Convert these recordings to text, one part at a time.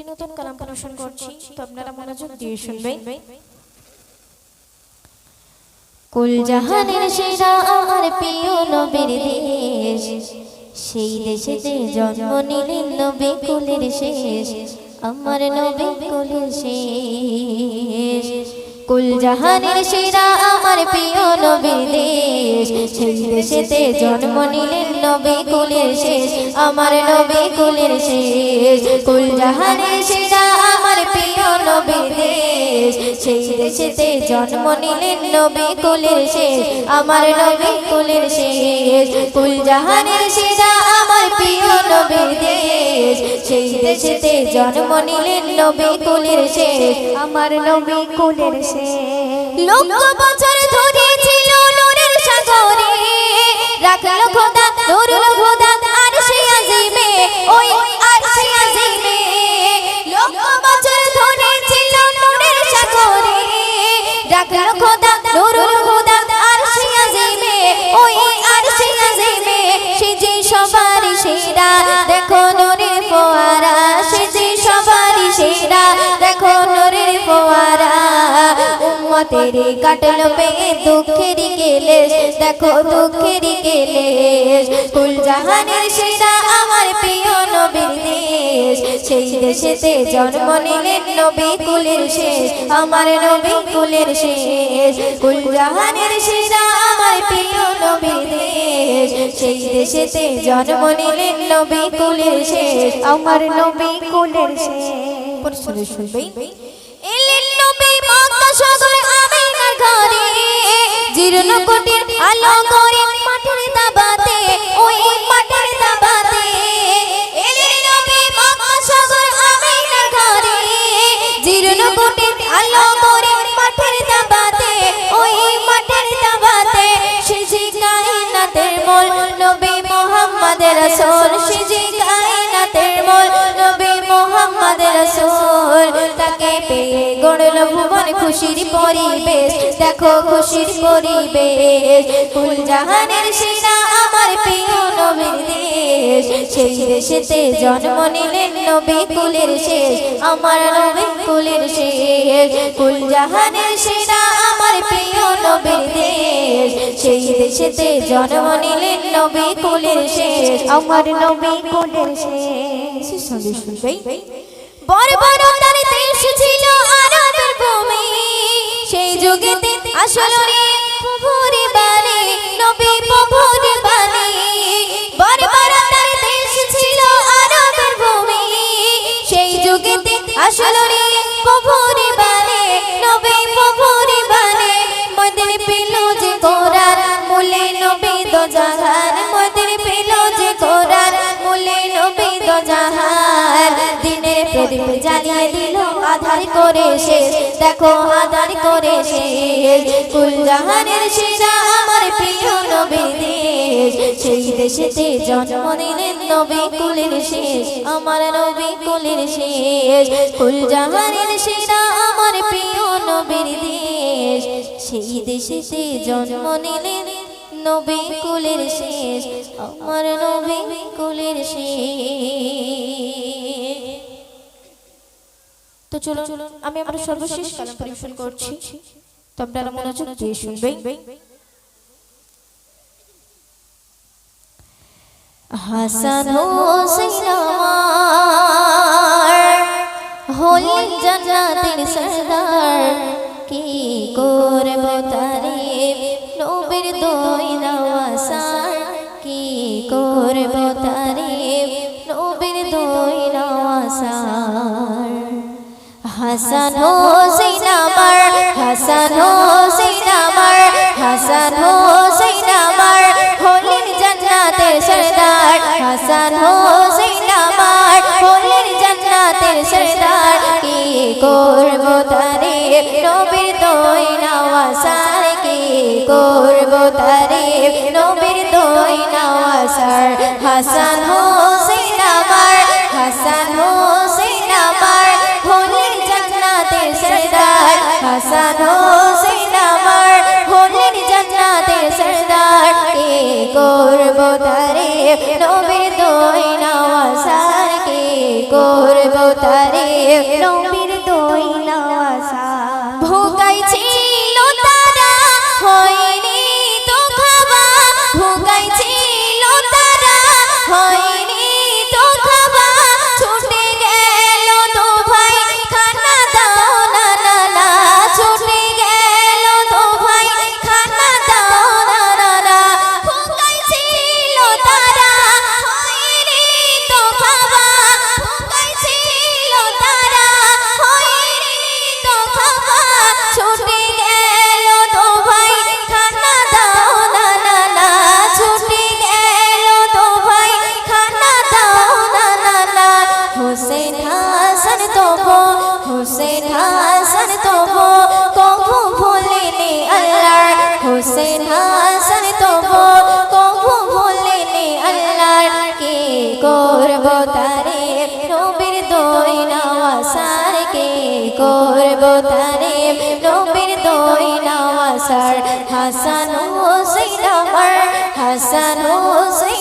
একটি নতুন কালাম পরিবেশন করছি তো আপনারা মনোযোগ দিয়ে শুনবেন। কুল জাহানের সেরা আমার প্রিয় নবীর দেশ। সেই দেশেতে জন্ম নিলেন নবী কুলের শেষ। আমার নবী কুলের শেষ। কুল জাহানের সেরা আমার প্রিয় নবীর দেশ। সেই দেশেতে জন্ম নিলেন নবী কুলের শেষ। আমার নবী কুলের শেষ। কুল জাহানের সেরা আমার প্রিয় নবীর দেশ। সেই দেশেতে জন্ম নিলেন নবী কুলের শেষ। আমার নবী কুলের শেষ। কুল জাহানের সেরা আমার প্রিয় নবীর দেশ। সেই দেশেতে জন্ম নিলেন নবী কুলের শেষ। আমার নবী কুলের শেষ। লক্ষ বছর ধরে ছিল নূরের সাগরে খোদা নূরুল খোদা উম্মতের কাটল পে দুঃখের কেলেস দেখো দুঃখের কেলেস কুল জাহানের সেরা আমার প্রিয় নবীর দেশ। সেই দেশেতে জন্ম নিলেন নবী কুলের শেষ। আমার নবী কুলের শেষ। কুল জাহানের সেরা আমার প্রিয় নবীর দেশ। সেই দেশেতে জন্ম নিলেন নবী কুলের শেষ। আমার নবী কুলের শেষ। পরিচয় জীর্ণ কোটির আলো করে পেয়ে গড়ল ভুবন খুশির পরিবেশ দেখো খুশির পরিবেশ। কুল জাহানের সেরা আমার প্রিয় নবীর দেশ। সেই দেশেতে জন্ম নিলেন নবী কুলের শেষ আমার নবী কুলের শেষ। কুল জাহানের সেরা আমার প্রিয় নবীর দেশ। সেই দেশেতে জন্ম নিলেন নবী কুলের শেষ আমার নবী কুলের শেষ। সঙ্গে শুনবেই। বর্বরতার দেশ ছিল ভূমি সেই যুগেতে আসলে প্রদীপ জ্বালিয়ে দিল, আধার করে শেষ দেখো, আধার করে শেষ কুল জাহানের সেরা আমার প্রিয় নবী দেশ। সেই দেশেতে জন্ম নিলেন নবী কুলের শেষ, আমার নবী কুলের শেষ। কুল জাহানের সেরা আমার প্রিয় নবীর দেশ। সেই দেশেতে জন্ম নিলেন নবী কুলের শেষ, আমার নবী কুলের শেষ। তো চলো আমি আমার সর্বশেষ কালাম পরিবেশন করছি। তো আপনারা মনোযোগ দিয়ে শুনবেন। হাসান হোসেন হলেন জান্নাতের সরদার কি করব তারিফ নবীর দই হাসান হোসেন আমার হাসান হোসেন আমার হাসান হোসেন আমার হলেন জান্নাতের সরদার হাসান হোসেন আমার হলেন জান্নাতের সরদার কি করব তারে নবীর দই নওয়াসার কি করব তারে নবীর দই নওয়াসার হাসান হোসেন হাসান হোসেন আমার হলেন জান্নাতে সরদার। কে করব তারে নবীর দোয় নওয়াসার কে করব তারে নবী হুসেন হাসান তবু, হুসেন হাসান তবু কবু ভুলেনি আল্লাহ। হুসেন হাসান তবু কবু ভুলেনি আল্লাহ। কে করব তারে নবীর দই নওয়াসার? কে করব তারে নবীর দই নওয়াসার? হাসান হুসেন আমার, হাসান হুসেন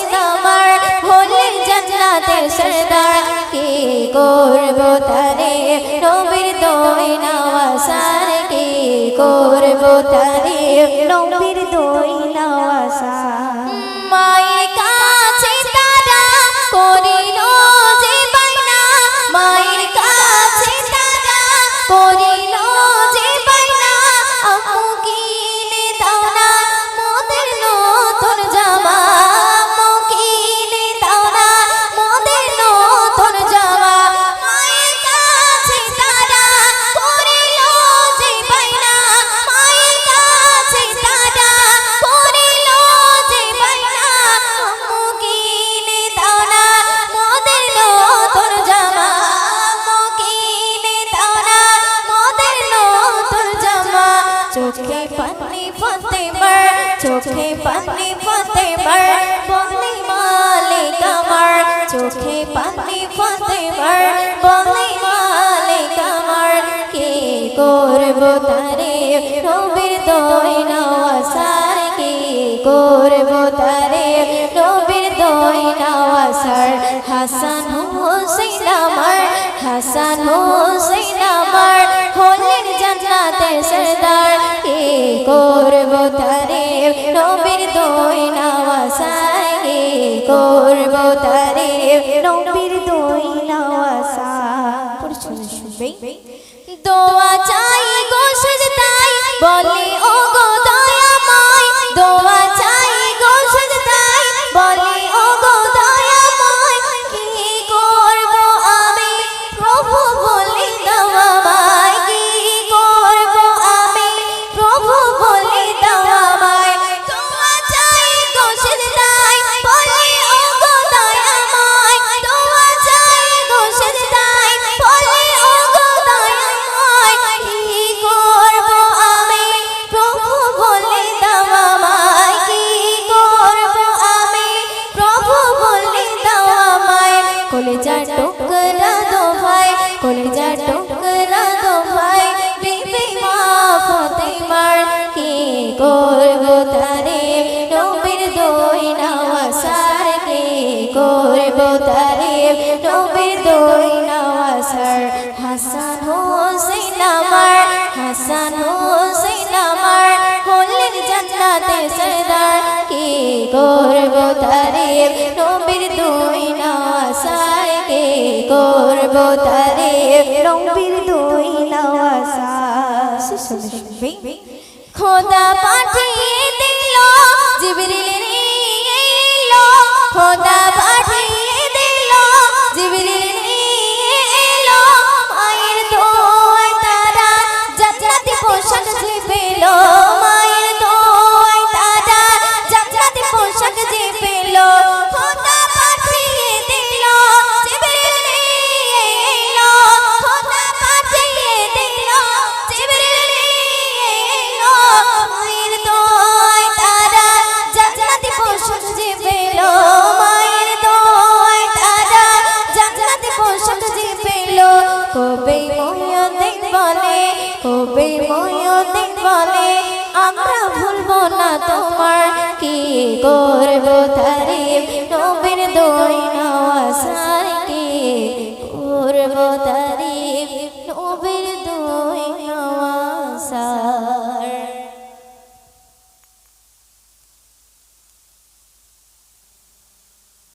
করব তারে? নবীর দই নওয়াসার কি করব তারে? নবীর দই নওয়াসার চোখে পানি ফতেমার চোখে পানি ফতেমার বলি মালিক আমার, চোখে পানি ফতেমার বলি মালিক আমার, কে করব তারে? রবির দই নওয়াসার, কে করব তারে? রবির দই নওয়াসার, হাসান হোসেন আমার, হাসান হোসেন তারে নবীর দই নওয়াসায়ে করব তারে নবীর দই নওয়াসা। দোয়া চাই গো বল করব তারে, নবীর দই নওয়াসারকে করব তারে? নবীর দই নওয়াসার হাসান হোসেন আমার, হাসান হোসেন আমার হলেন জান্নাতে সরদার। কি করব তারে? নবীর দই নওয়াসারকে করব তারে? খোদা পাঠিয়ে দিল জিবরিল খোদা পাঠিয়ে না তোমার কি করব তাই